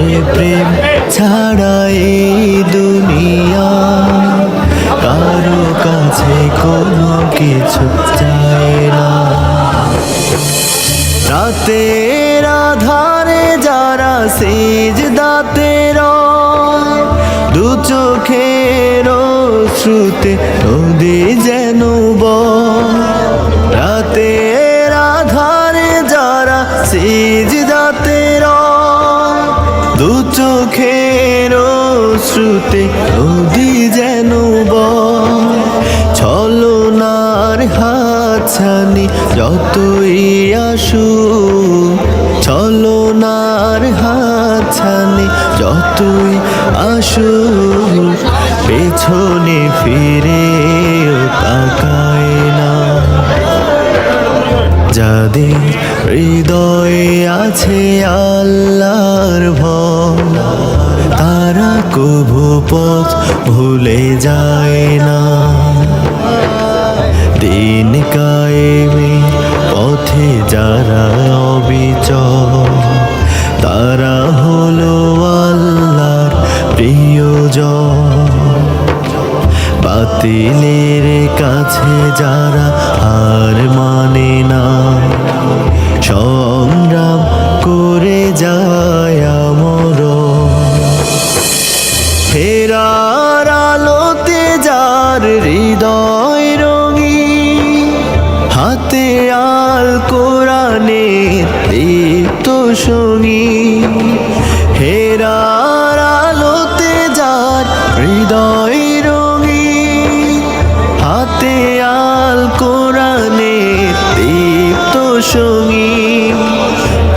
আল্লাহর প্রেম ছাড়া এই দুনিয়া। কারও কাছে কোনো কিছু চায় না। রাতের আধারে যারা সেজ দাতের দু চোখের শ্রুতে নদী যেন দু চোখের শ্রুতে নদী যেন। ছলনার হাতছানি যতই আসু ছলনার হাতছানি যতই আসু পেছনে ফিরে তাকায় না যাদের হৃদয়ে আছে আল্লাহর ভুলে যায় না। দিন কায়েমে পথে যারা অবিচল, তারা হলো আল্লাহর প্রিয়জন। বাতিলের কাছে যারা হার মানে না, সংগ্রাম করে যায় আমর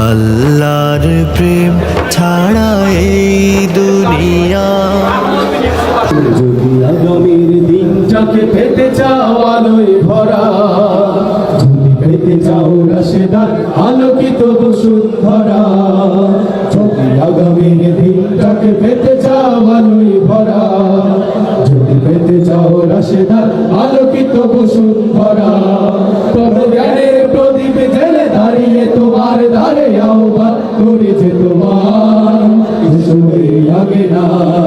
আল্লাহর প্রেম ছাড়া এই দুনিয়া। যদি আগামীর দিনটাকে পেতে চাও আলোয় ভরা, যদি পেতে চাও রাশেদার আলোকিত বসুন্ধরা যদি আগামীর দিনটাকে পেতে চাও আলোয় ভরা, যদি পেতে চাও রাশেদার আলোকিত বসুন্ধরা তোমার ধারে আহ্বান করেছে তোমার। আগে না।